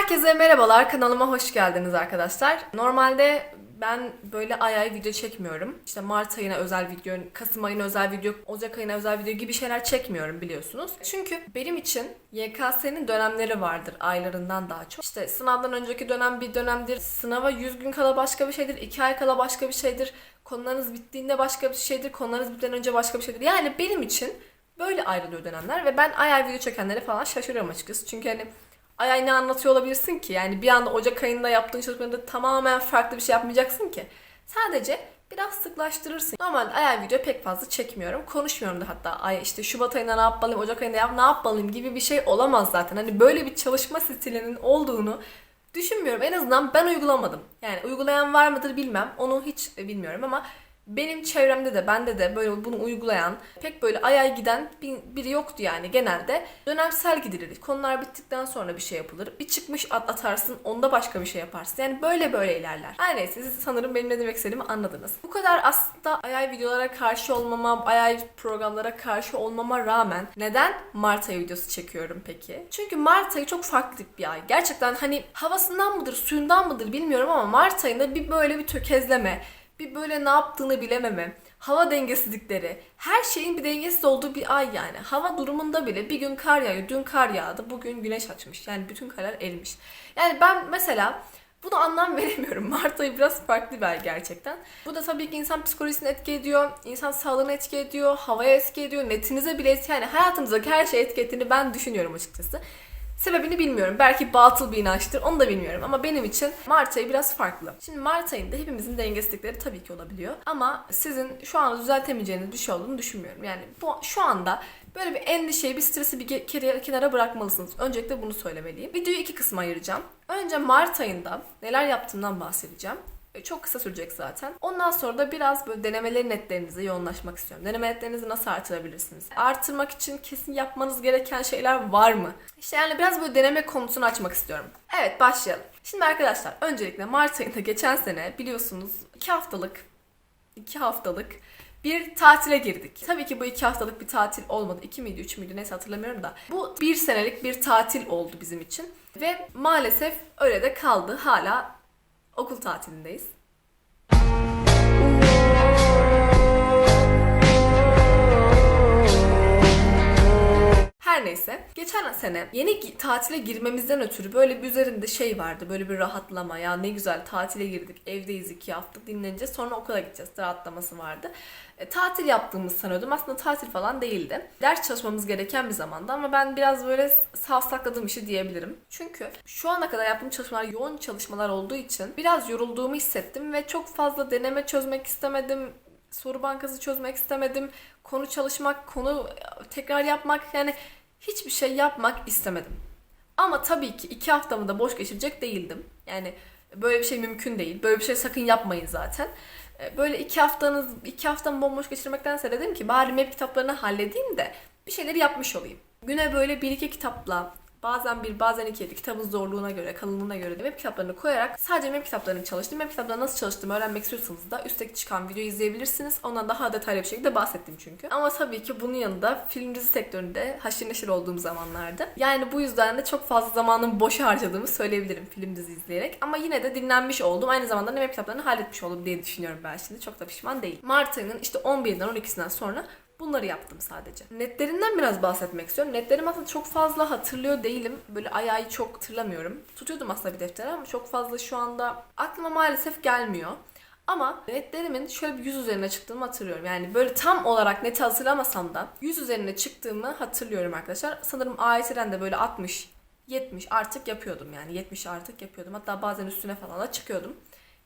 Herkese merhabalar, kanalıma hoş geldiniz arkadaşlar. Normalde ben böyle ay ay video çekmiyorum. İşte Mart ayına özel video, Kasım ayına özel video, Ocak ayına özel video gibi şeyler çekmiyorum biliyorsunuz. Çünkü benim için YKS'nin dönemleri vardır aylarından daha çok. İşte sınavdan önceki dönem bir dönemdir. Sınava 100 gün kala başka bir şeydir, 2 ay kala başka bir şeydir. Konularınız bittiğinde başka bir şeydir, konularınız bitmeden önce başka bir şeydir. Yani benim için böyle ayrılıyor dönemler ve ben ay ay video çekenlere falan şaşırıyorum açıkçası. Çünkü hani ay ay ne anlatıyor olabilirsin ki? Yani bir anda Ocak ayında yaptığın çalışmalarında tamamen farklı bir şey yapmayacaksın ki. Sadece biraz sıklaştırırsın. Normalde ay ay video pek fazla çekmiyorum. Konuşmuyorum da hatta ay işte Şubat ayında ne yapmalıyım, Ocak ayında yap, ne yapmalıyım gibi bir şey olamaz zaten. Hani böyle bir çalışma stilinin olduğunu düşünmüyorum. En azından ben uygulamadım. Yani uygulayan var mıdır bilmem. Onu hiç bilmiyorum ama benim çevremde de bende de böyle bunu uygulayan pek böyle ay ay giden bir- biri yoktu yani genelde. Dönemsel gidilir. Konular bittikten sonra bir şey yapılır. Bir çıkmış at atarsın onda başka bir şey yaparsın. Yani böyle böyle ilerler. Her neyse siz sanırım benim ne demek istediğimi anladınız. Bu kadar aslında ay ay videolara karşı olmama, ay ay programlara karşı olmama rağmen neden Mart ayı videosu çekiyorum peki? Çünkü Mart ayı çok farklı bir ay. Gerçekten hani havasından mıdır, suyundan mıdır bilmiyorum ama Mart ayında bir böyle bir tökezleme, bir böyle ne yaptığını bilememe, hava dengesizlikleri, her şeyin bir dengesiz olduğu bir ay yani. Hava durumunda bile bir gün kar yağıyor, dün kar yağdı, bugün güneş açmış. Yani bütün karlar erimiş. Yani ben mesela bunu anlam veremiyorum. Mart ayı biraz farklı bir ay gerçekten. Bu da tabii ki insan psikolojisini etki ediyor, insan sağlığını etki ediyor, havaya etki ediyor, netinize bile etki yani hayatımızdaki her şeye etki ettiğini ben düşünüyorum açıkçası. Sebebini bilmiyorum. Belki batıl bir inançtır. Onu da bilmiyorum. Ama benim için Mart ayı biraz farklı. Şimdi Mart ayında hepimizin dengesizlikleri tabii ki olabiliyor. Ama sizin şu anda düzeltemeyeceğiniz bir şey olduğunu düşünmüyorum. Yani bu şu anda böyle bir endişeyi, bir stresi bir kenara bırakmalısınız. Öncelikle bunu söylemeliyim. Videoyu iki kısma ayıracağım. Önce Mart ayında neler yaptığımdan bahsedeceğim. Çok kısa sürecek zaten. Ondan sonra da biraz böyle denemeleri netlerinize yoğunlaşmak istiyorum. Deneme netlerinizi nasıl artırabilirsiniz? Artırmak için kesin yapmanız gereken şeyler var mı? İşte yani biraz böyle deneme konusunu açmak istiyorum. Evet başlayalım. Şimdi arkadaşlar öncelikle Mart ayında geçen sene biliyorsunuz 2 haftalık 2 haftalık bir tatile girdik. Tabii ki bu iki haftalık bir tatil olmadı. 2 miydi 3 müydü neyse hatırlamıyorum da. Bu bir senelik bir tatil oldu bizim için. Ve maalesef öyle de kaldı. Hala okul tatilindeyiz. Her neyse. Geçen sene yeni tatile girmemizden ötürü böyle bir üzerinde şey vardı. Böyle bir rahatlama. Ya ne güzel tatile girdik. Evdeyiz iki hafta dinleneceğiz. Sonra okula gideceğiz. Rahatlaması vardı. E, tatil yaptığımız sanıyordum. Aslında tatil falan değildi. Ders çalışmamız gereken bir zamanda ama ben biraz böyle savsakladığım işi diyebilirim. Çünkü şu ana kadar yaptığım çalışmalar yoğun çalışmalar olduğu için biraz yorulduğumu hissettim ve çok fazla deneme çözmek istemedim soru bankası çözmek istemedim. Konu çalışmak, konu tekrar yapmak yani hiçbir şey yapmak istemedim. Ama tabii ki iki haftamı da boş geçirecek değildim. Yani böyle bir şey mümkün değil. Böyle bir şey sakın yapmayın zaten. E, Böyle iki haftanız, iki haftamı bomboş geçirmektense dedim ki bari map kitaplarını halledeyim de bir şeyleri yapmış olayım. Güne böyle bir iki kitapla Bazen bir bazen iki kitabın zorluğuna göre, kalınlığına göre web kitaplarını koyarak sadece web kitaplarını çalıştım. Web kitaplarını nasıl çalıştığımı öğrenmek istiyorsanız da üstteki çıkan videoyu izleyebilirsiniz. Ondan daha detaylı bir şekilde bahsettim çünkü. Ama tabii ki bunun yanında film dizi sektöründe haşır neşir olduğum zamanlarda. Yani bu yüzden de çok fazla zamanımı boşa harcadığımı söyleyebilirim film dizi izleyerek. Ama yine de dinlenmiş oldum. Aynı zamanda web kitaplarını halletmiş oldum diye düşünüyorum ben şimdi. Çok da pişman değilim. Mart ayının işte 11'inden 12'sinden sonra Bunları yaptım sadece. Netlerinden biraz bahsetmek istiyorum. Netlerim aslında çok fazla hatırlıyor değilim. Böyle ay ay çok hatırlamıyorum. Tutuyordum aslında bir deftere ama çok fazla şu anda aklıma maalesef gelmiyor. Ama netlerimin şöyle bir 100 üzerine çıktığımı hatırlıyorum. Yani böyle tam olarak net hatırlamasam da 100 üzerine çıktığımı hatırlıyorum arkadaşlar. Sanırım AYT'den de böyle 60, 70 artık yapıyordum yani. 70 artık yapıyordum. Hatta bazen üstüne falan da çıkıyordum.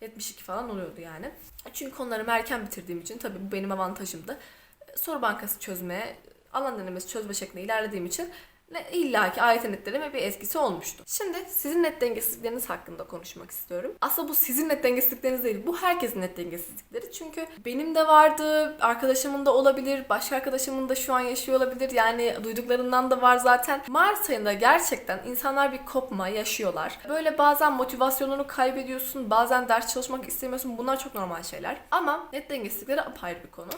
72 falan oluyordu yani. Çünkü konularımı erken bitirdiğim için tabii bu benim avantajımdı soru bankası çözmeye, alan denemesi çözme şeklinde ilerlediğim için illaki ayet netlerime bir etkisi olmuştu. Şimdi sizin net dengesizlikleriniz hakkında konuşmak istiyorum. Aslında bu sizin net dengesizlikleriniz değil. Bu herkesin net dengesizlikleri. Çünkü benim de vardı, arkadaşımın da olabilir, başka arkadaşımın da şu an yaşıyor olabilir. Yani duyduklarından da var zaten. Mart ayında gerçekten insanlar bir kopma yaşıyorlar. Böyle bazen motivasyonunu kaybediyorsun, bazen ders çalışmak istemiyorsun. Bunlar çok normal şeyler. Ama net dengesizlikleri apayrı bir konu.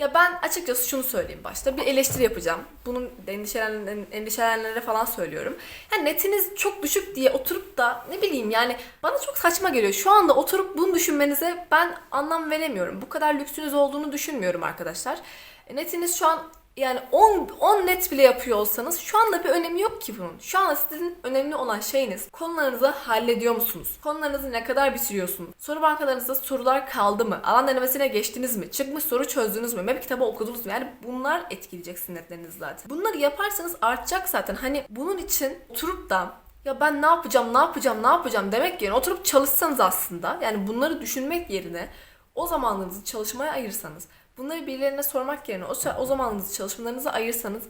Ya ben açıkçası şunu söyleyeyim başta. Bir eleştiri yapacağım. Bunun endişelenen, endişelenenllere falan söylüyorum. Yani netiniz çok düşük diye oturup da ne bileyim yani bana çok saçma geliyor. Şu anda oturup bunu düşünmenize ben anlam veremiyorum. Bu kadar lüksünüz olduğunu düşünmüyorum arkadaşlar. E, Netiniz şu an yani 10, 10 net bile yapıyor olsanız şu anda bir önemi yok ki bunun. Şu anda sizin önemli olan şeyiniz konularınızı hallediyor musunuz? Konularınızı ne kadar bitiriyorsunuz? Soru bankalarınızda sorular kaldı mı? Alan denemesine geçtiniz mi? Çıkmış soru çözdünüz mü? Map kitabı okudunuz mu? Yani bunlar etkileyecek sizin netleriniz zaten. Bunları yaparsanız artacak zaten. Hani bunun için oturup da ya ben ne yapacağım, ne yapacağım, ne yapacağım demek yerine oturup çalışsanız aslında yani bunları düşünmek yerine o zamanlarınızı çalışmaya ayırsanız bunları birilerine sormak yerine o, o zamanınızı çalışmalarınıza ayırsanız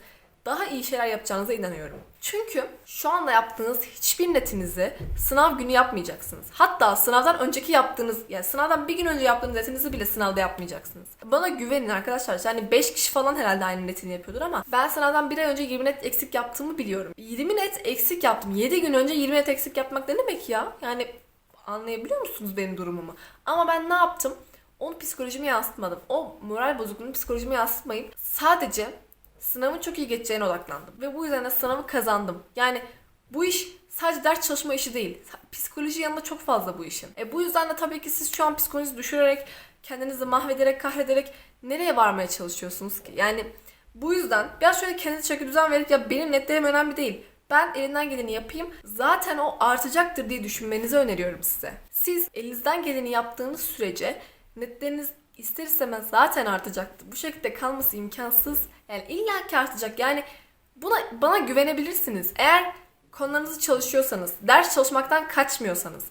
daha iyi şeyler yapacağınıza inanıyorum. Çünkü şu anda yaptığınız hiçbir netinizi sınav günü yapmayacaksınız. Hatta sınavdan önceki yaptığınız, yani sınavdan bir gün önce yaptığınız netinizi bile sınavda yapmayacaksınız. Bana güvenin arkadaşlar. Yani 5 kişi falan herhalde aynı netini yapıyordur ama ben sınavdan bir ay önce 20 net eksik yaptığımı biliyorum. 20 net eksik yaptım. 7 gün önce 20 net eksik yapmak ne demek ya? Yani anlayabiliyor musunuz benim durumumu? Ama ben ne yaptım? Onu psikolojime yansıtmadım. O moral bozukluğunu psikolojime yansıtmayıp sadece sınavın çok iyi geçeceğine odaklandım. Ve bu yüzden de sınavı kazandım. Yani bu iş sadece ders çalışma işi değil. Psikoloji yanında çok fazla bu işin. E bu yüzden de tabii ki siz şu an psikolojinizi düşürerek, kendinizi mahvederek, kahrederek nereye varmaya çalışıyorsunuz ki? Yani bu yüzden biraz şöyle kendinize çeki düzen verip ya benim netlerim önemli değil. Ben elimden geleni yapayım. Zaten o artacaktır diye düşünmenizi öneriyorum size. Siz elinizden geleni yaptığınız sürece netleriniz ister istemez zaten artacaktır. Bu şekilde kalması imkansız. Yani illa ki artacak. Yani buna bana güvenebilirsiniz. Eğer konularınızı çalışıyorsanız, ders çalışmaktan kaçmıyorsanız,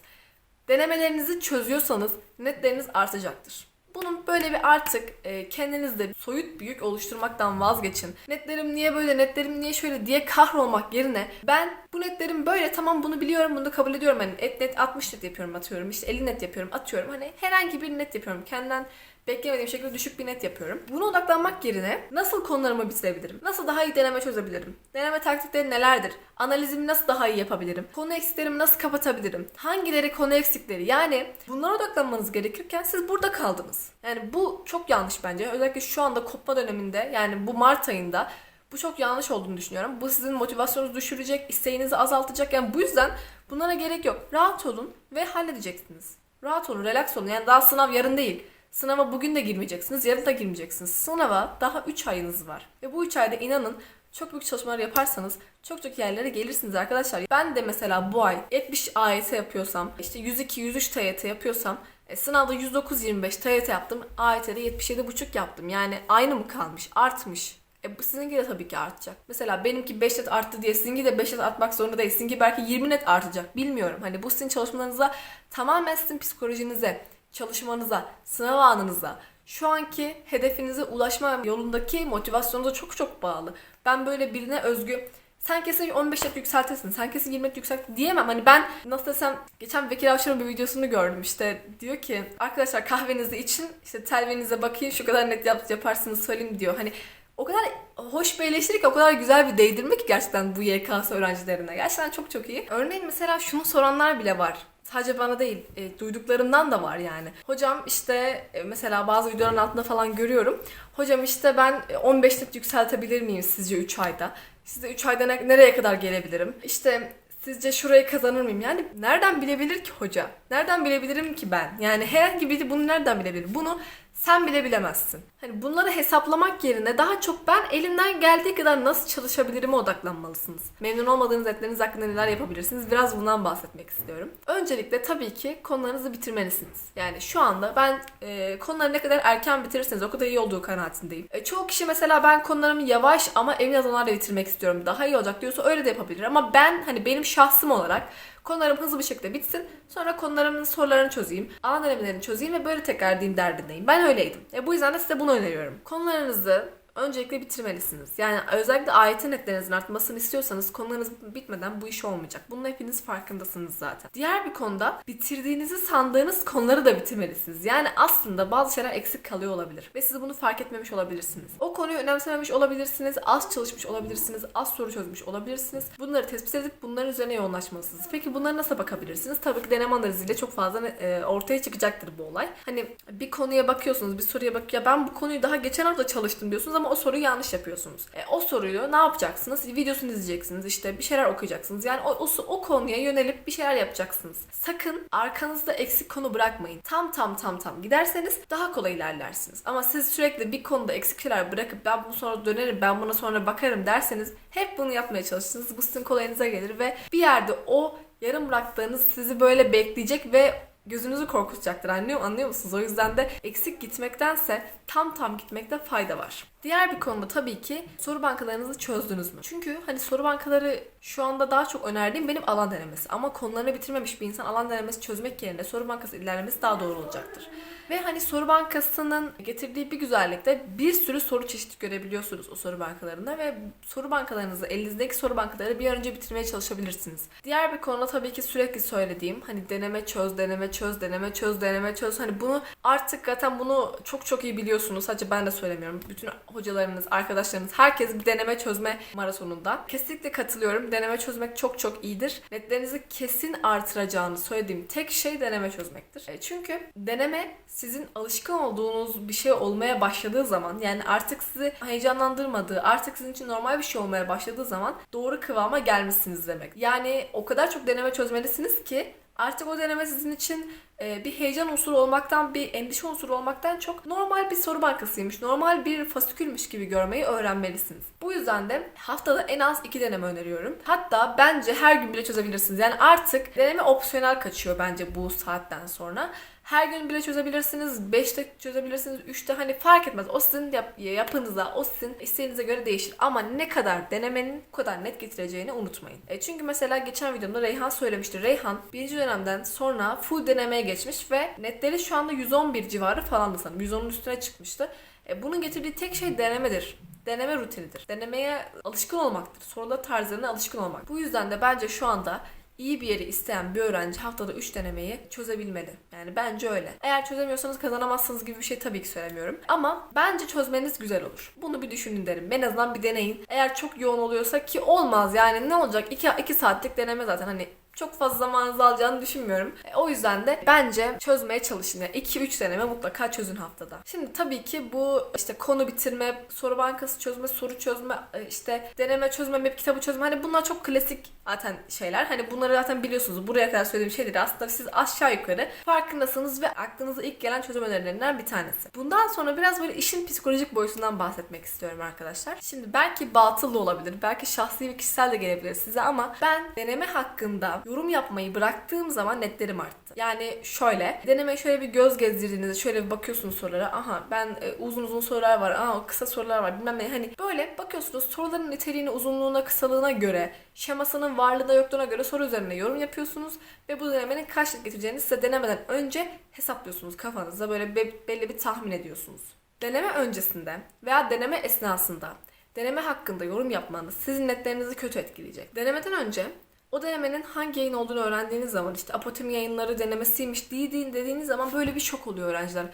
denemelerinizi çözüyorsanız netleriniz artacaktır. Bunun böyle bir artık e, kendinizde soyut bir yük oluşturmaktan vazgeçin. Netlerim niye böyle, netlerim niye şöyle diye kahrolmak yerine ben bu netlerim böyle tamam bunu biliyorum, bunu da kabul ediyorum. Hani et net 60 net yapıyorum atıyorum, işte 50 net yapıyorum atıyorum. Hani herhangi bir net yapıyorum. Kendimden beklemediğim şekilde düşük bir net yapıyorum. Buna odaklanmak yerine nasıl konularımı bitirebilirim? Nasıl daha iyi deneme çözebilirim? Deneme taktikleri nelerdir? Analizimi nasıl daha iyi yapabilirim? Konu eksiklerimi nasıl kapatabilirim? Hangileri konu eksikleri? Yani bunlara odaklanmanız gerekirken siz burada kaldınız. Yani bu çok yanlış bence. Özellikle şu anda kopma döneminde yani bu Mart ayında bu çok yanlış olduğunu düşünüyorum. Bu sizin motivasyonunuzu düşürecek, isteğinizi azaltacak. Yani bu yüzden bunlara gerek yok. Rahat olun ve halledeceksiniz. Rahat olun, relax olun. Yani daha sınav yarın değil. Sınava bugün de girmeyeceksiniz, yarın da girmeyeceksiniz. Sınava daha 3 ayınız var. Ve bu 3 ayda inanın çok büyük çalışmalar yaparsanız çok çok yerlere gelirsiniz arkadaşlar. Ben de mesela bu ay 70 AYT yapıyorsam, işte 102-103 TYT yapıyorsam e, sınavda 109-25 TYT yaptım. AYT'de 77,5 yaptım. Yani aynı mı kalmış? Artmış. E bu sizinki de tabii ki artacak. Mesela benimki 5 net arttı diye sizinki de 5 net artmak zorunda değil. Sizinki belki 20 net artacak. Bilmiyorum. Hani bu sizin çalışmalarınıza tamamen sizin psikolojinize, çalışmanıza, sınav anınıza, şu anki hedefinize ulaşma yolundaki motivasyonunuza çok çok bağlı. Ben böyle birine özgü sen kesin 15 net yükseltesin, sen kesin 20 net yükselt diyemem. Hani ben nasıl desem geçen Bekir Avşar'ın bir videosunu gördüm işte diyor ki arkadaşlar kahvenizi için işte telvenize bakayım şu kadar net yap, yaparsınız söyleyeyim diyor. Hani o kadar hoş bir eleştiri ki o kadar güzel bir değdirme ki gerçekten bu YKS öğrencilerine. Gerçekten çok çok iyi. Örneğin mesela şunu soranlar bile var. Sadece bana değil, e, duyduklarımdan da var yani. Hocam işte e, mesela bazı videoların altında falan görüyorum. Hocam işte ben e, 15 net yükseltebilir miyim sizce 3 ayda? Size 3 ayda ne- nereye kadar gelebilirim? İşte sizce şurayı kazanır mıyım? Yani nereden bilebilir ki hoca? Nereden bilebilirim ki ben? Yani herhangi biri bunu nereden bilebilir? Bunu sen bile bilemezsin. Hani bunları hesaplamak yerine daha çok ben elimden geldiği kadar nasıl çalışabilirime odaklanmalısınız. Memnun olmadığınız etleriniz hakkında neler yapabilirsiniz? Biraz bundan bahsetmek istiyorum. Öncelikle tabii ki konularınızı bitirmelisiniz. Yani şu anda ben e, konuları ne kadar erken bitirirseniz o kadar iyi olduğu kanaatindeyim. E, çoğu kişi mesela ben konularımı yavaş ama emin adımlarla bitirmek istiyorum. Daha iyi olacak diyorsa öyle de yapabilir. Ama ben hani benim şahsım olarak Konularım hızlı bir şekilde bitsin. Sonra konularımın sorularını çözeyim. Alan denemelerini çözeyim ve böyle tekrar din derdindeyim. Ben öyleydim. E bu yüzden de size bunu öneriyorum. Konularınızı öncelikle bitirmelisiniz. Yani özellikle AYT netlerinizin artmasını istiyorsanız konularınız bitmeden bu iş olmayacak. Bunun hepiniz farkındasınız zaten. Diğer bir konuda bitirdiğinizi sandığınız konuları da bitirmelisiniz. Yani aslında bazı şeyler eksik kalıyor olabilir ve siz bunu fark etmemiş olabilirsiniz. O konuyu önemsememiş olabilirsiniz, az çalışmış olabilirsiniz, az soru çözmüş olabilirsiniz. Bunları tespit edip bunların üzerine yoğunlaşmalısınız. Peki bunlara nasıl bakabilirsiniz? Tabii ki deneme analiziyle çok fazla e, ortaya çıkacaktır bu olay. Hani bir konuya bakıyorsunuz, bir soruya bak ya ben bu konuyu daha geçen hafta çalıştım diyorsunuz ama o soruyu yanlış yapıyorsunuz. E, o soruyu ne yapacaksınız? Videosunu izleyeceksiniz, işte bir şeyler okuyacaksınız. Yani o, o, o konuya yönelip bir şeyler yapacaksınız. Sakın arkanızda eksik konu bırakmayın. Tam tam tam tam giderseniz daha kolay ilerlersiniz. Ama siz sürekli bir konuda eksik şeyler bırakıp ben bunu sonra dönerim, ben buna sonra bakarım derseniz hep bunu yapmaya çalışırsınız. Bu sizin kolayınıza gelir ve bir yerde o yarım bıraktığınız sizi böyle bekleyecek ve gözünüzü korkutacaktır. Anlıyor, anlıyor musunuz? O yüzden de eksik gitmektense tam tam gitmekte fayda var. Diğer bir konuda tabii ki soru bankalarınızı çözdünüz mü? Çünkü hani soru bankaları şu anda daha çok önerdiğim benim alan denemesi. Ama konularını bitirmemiş bir insan alan denemesi çözmek yerine soru bankası ilerlemesi daha doğru olacaktır. Ve hani soru bankasının getirdiği bir güzellik de bir sürü soru çeşidi görebiliyorsunuz o soru bankalarında ve soru bankalarınızı, elinizdeki soru bankaları bir an önce bitirmeye çalışabilirsiniz. Diğer bir konuda tabii ki sürekli söylediğim hani deneme çöz, deneme çöz, deneme çöz, deneme çöz. Hani bunu artık zaten bunu çok çok iyi biliyorsunuz. Sadece ben de söylemiyorum. Bütün hocalarınız, arkadaşlarınız, herkes bir deneme çözme maratonunda. Kesinlikle katılıyorum. Deneme çözmek çok çok iyidir. Netlerinizi kesin artıracağını söylediğim tek şey deneme çözmektir. E, Çünkü deneme sizin alışkın olduğunuz bir şey olmaya başladığı zaman yani artık sizi heyecanlandırmadığı, artık sizin için normal bir şey olmaya başladığı zaman doğru kıvama gelmişsiniz demek. Yani o kadar çok deneme çözmelisiniz ki artık o deneme sizin için e, bir heyecan unsuru olmaktan, bir endişe unsuru olmaktan çok normal bir soru bankasıymış, normal bir fasikülmüş gibi görmeyi öğrenmelisiniz. Bu yüzden de haftada en az iki deneme öneriyorum. Hatta bence her gün bile çözebilirsiniz. Yani artık deneme opsiyonel kaçıyor bence bu saatten sonra. Her gün bile çözebilirsiniz, 5'te çözebilirsiniz, 3'te hani fark etmez. O sizin yap- yapınıza, o sizin isteğinize göre değişir. Ama ne kadar denemenin o kadar net getireceğini unutmayın. E çünkü mesela geçen videomda Reyhan söylemişti. Reyhan birinci dönemden sonra full denemeye geçmiş ve netleri şu anda 111 civarı falandı sanırım. 110'un üstüne çıkmıştı. E bunun getirdiği tek şey denemedir. Deneme rutinidir. Denemeye alışkın olmaktır. Sorular tarzlarına alışkın olmak. Bu yüzden de bence şu anda iyi bir yeri isteyen bir öğrenci haftada 3 denemeyi çözebilmeli. Yani bence öyle. Eğer çözemiyorsanız kazanamazsınız gibi bir şey tabii ki söylemiyorum. Ama bence çözmeniz güzel olur. Bunu bir düşünün derim. En azından bir deneyin. Eğer çok yoğun oluyorsa ki olmaz yani ne olacak? 2, 2 saatlik deneme zaten hani çok fazla zamanınızı alacağını düşünmüyorum. E, o yüzden de bence çözmeye çalışın. Yani 2-3 deneme mutlaka çözün haftada. Şimdi tabii ki bu işte konu bitirme, soru bankası çözme, soru çözme, e, işte deneme çözme, map kitabı çözme. Hani bunlar çok klasik zaten şeyler. Hani bunları zaten biliyorsunuz. Buraya kadar söylediğim şeyleri aslında siz aşağı yukarı farkındasınız ve aklınıza ilk gelen çözüm önerilerinden bir tanesi. Bundan sonra biraz böyle işin psikolojik boyutundan bahsetmek istiyorum arkadaşlar. Şimdi belki batıl olabilir. Belki şahsi ve kişisel de gelebilir size ama ben deneme hakkında yorum yapmayı bıraktığım zaman netlerim arttı. Yani şöyle, denemeye şöyle bir göz gezdirdiğinizde şöyle bir bakıyorsunuz sorulara. Aha ben e, uzun uzun sorular var. Aha kısa sorular var. Bilmem ne. Hani böyle bakıyorsunuz soruların niteliğine, uzunluğuna, kısalığına göre, şemasının varlığına yokluğuna göre soru üzerine yorum yapıyorsunuz ve bu denemenin kaç net getireceğini size denemeden önce hesaplıyorsunuz kafanızda. Böyle be- belli bir tahmin ediyorsunuz. Deneme öncesinde veya deneme esnasında deneme hakkında yorum yapmanız sizin netlerinizi kötü etkileyecek. Denemeden önce o denemenin hangi yayın olduğunu öğrendiğiniz zaman işte apotemi yayınları denemesiymiş dediğin dediğiniz zaman böyle bir şok oluyor öğrenciler.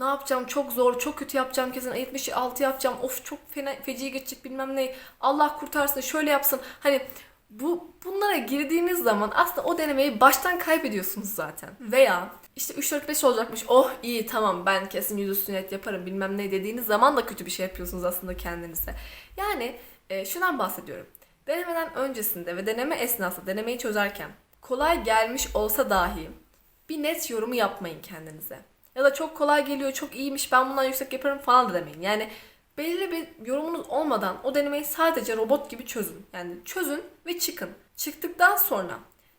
Ne yapacağım çok zor çok kötü yapacağım kesin 76 yapacağım of çok fena feci geçecek bilmem ne Allah kurtarsın şöyle yapsın hani bu bunlara girdiğiniz zaman aslında o denemeyi baştan kaybediyorsunuz zaten. Veya işte 3 4 5 olacakmış. Oh iyi tamam ben kesin yüzüstü net yaparım bilmem ne dediğiniz zaman da kötü bir şey yapıyorsunuz aslında kendinize. Yani e, şundan bahsediyorum. Denemeden öncesinde ve deneme esnasında denemeyi çözerken kolay gelmiş olsa dahi bir net yorumu yapmayın kendinize. Ya da çok kolay geliyor, çok iyiymiş, ben bundan yüksek yaparım falan da demeyin. Yani belirli bir yorumunuz olmadan o denemeyi sadece robot gibi çözün. Yani çözün ve çıkın. Çıktıktan sonra,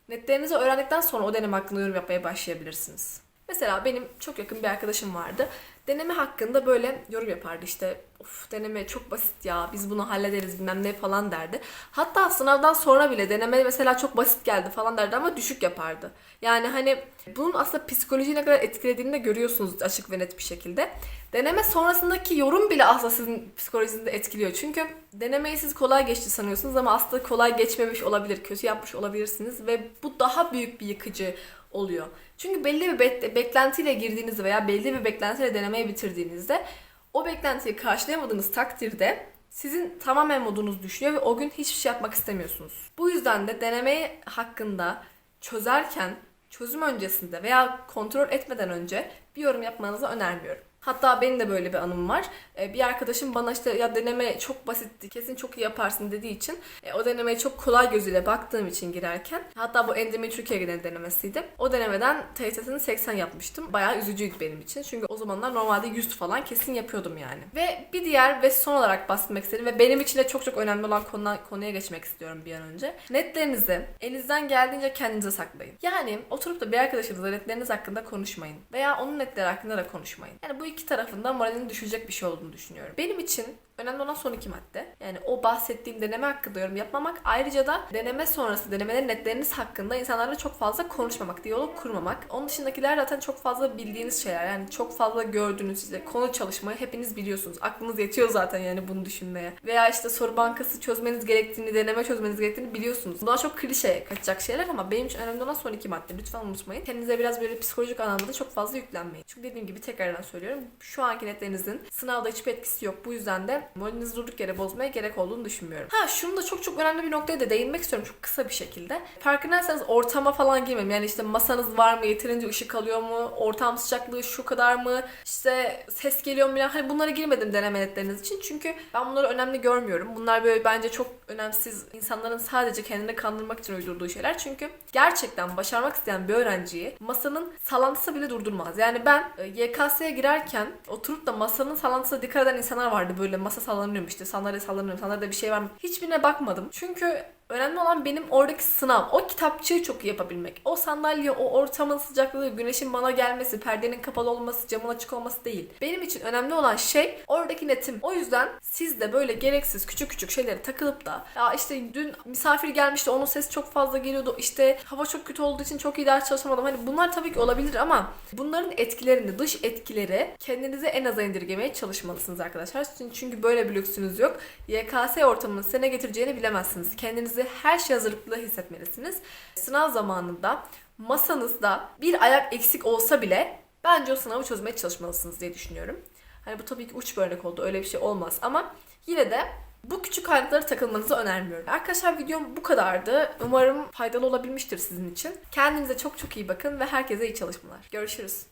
netlerinizi öğrendikten sonra o deneme hakkında yorum yapmaya başlayabilirsiniz. Mesela benim çok yakın bir arkadaşım vardı. Deneme hakkında böyle yorum yapardı işte of deneme çok basit ya biz bunu hallederiz bilmem ne falan derdi. Hatta sınavdan sonra bile deneme mesela çok basit geldi falan derdi ama düşük yapardı. Yani hani bunun aslında psikolojiyi ne kadar etkilediğini de görüyorsunuz açık ve net bir şekilde. Deneme sonrasındaki yorum bile aslında sizin psikolojinizi etkiliyor. Çünkü denemeyi siz kolay geçti sanıyorsunuz ama aslında kolay geçmemiş olabilir, kötü yapmış olabilirsiniz ve bu daha büyük bir yıkıcı oluyor. Çünkü belli bir be- beklentiyle girdiğinizde veya belli bir beklentiyle denemeyi bitirdiğinizde o beklentiyi karşılayamadığınız takdirde sizin tamamen modunuz düşüyor ve o gün hiçbir şey yapmak istemiyorsunuz. Bu yüzden de denemeyi hakkında çözerken çözüm öncesinde veya kontrol etmeden önce bir yorum yapmanızı önermiyorum. Hatta benim de böyle bir anım var. Ee, Bir arkadaşım bana işte ya deneme çok basitti, kesin çok iyi yaparsın dediği için e, o denemeye çok kolay gözüyle baktığım için girerken hatta bu Endemi Türkiye genel denemesiydi. O denemeden TYT'sini 80 yapmıştım. Bayağı üzücüydü benim için. Çünkü o zamanlar normalde 100 falan kesin yapıyordum yani. Ve bir diğer ve son olarak bahsetmek istediğim ve benim için de çok çok önemli olan konu, konuya geçmek istiyorum bir an önce. Netlerinizi elinizden geldiğince kendinize saklayın. Yani oturup da bir arkadaşınızla netleriniz hakkında konuşmayın. Veya onun netleri hakkında da konuşmayın. Yani bu iki tarafında moralini düşecek bir şey olduğunu düşünüyorum. Benim için önemli olan son iki madde. Yani o bahsettiğim deneme hakkında yorum yapmamak. Ayrıca da deneme sonrası denemelerin netleriniz hakkında insanlarla çok fazla konuşmamak, diyalog kurmamak. Onun dışındakiler zaten çok fazla bildiğiniz şeyler. Yani çok fazla gördüğünüz işte konu çalışmayı hepiniz biliyorsunuz. Aklınız yetiyor zaten yani bunu düşünmeye. Veya işte soru bankası çözmeniz gerektiğini, deneme çözmeniz gerektiğini biliyorsunuz. Bunlar çok klişe kaçacak şeyler ama benim için önemli olan son iki madde. Lütfen unutmayın. Kendinize biraz böyle psikolojik anlamda da çok fazla yüklenmeyin. Çünkü dediğim gibi tekrardan söylüyorum. Şu anki netlerinizin sınavda hiçbir etkisi yok. Bu yüzden de moralinizi durduk yere bozmaya gerek olduğunu düşünmüyorum. Ha şunu da çok çok önemli bir noktaya da değinmek istiyorum çok kısa bir şekilde. Farkındaysanız ortama falan girmem. Yani işte masanız var mı? Yeterince ışık alıyor mu? Ortam sıcaklığı şu kadar mı? İşte ses geliyor mu? Hani bunlara girmedim deneme netleriniz için. Çünkü ben bunları önemli görmüyorum. Bunlar böyle bence çok önemsiz insanların sadece kendini kandırmak için uydurduğu şeyler. Çünkü gerçekten başarmak isteyen bir öğrenciyi masanın sallantısı bile durdurmaz. Yani ben e, YKS'ye girerken oturup da masanın sallantısına dikkat eden insanlar vardı. Böyle masa sallanıyor işte sandalye sallanıyor. Sandalyede bir şey var mı? Hiçbirine bakmadım. Çünkü Önemli olan benim oradaki sınav. O kitapçığı çok iyi yapabilmek. O sandalye, o ortamın sıcaklığı, güneşin bana gelmesi, perdenin kapalı olması, camın açık olması değil. Benim için önemli olan şey oradaki netim. O yüzden siz de böyle gereksiz küçük küçük şeylere takılıp da ya işte dün misafir gelmişti onun sesi çok fazla geliyordu. İşte hava çok kötü olduğu için çok iyi ders çalışamadım. Hani bunlar tabii ki olabilir ama bunların etkilerini, dış etkileri kendinize en aza indirgemeye çalışmalısınız arkadaşlar. Çünkü böyle bir lüksünüz yok. YKS ortamının size ne getireceğini bilemezsiniz. Kendinizi her şey hazırlıklı hissetmelisiniz. Sınav zamanında masanızda bir ayak eksik olsa bile bence o sınavı çözmeye çalışmalısınız diye düşünüyorum. Hani bu tabii ki uç bir örnek oldu. Öyle bir şey olmaz ama yine de bu küçük ayrıntılara takılmanızı önermiyorum. Arkadaşlar videom bu kadardı. Umarım faydalı olabilmiştir sizin için. Kendinize çok çok iyi bakın ve herkese iyi çalışmalar. Görüşürüz.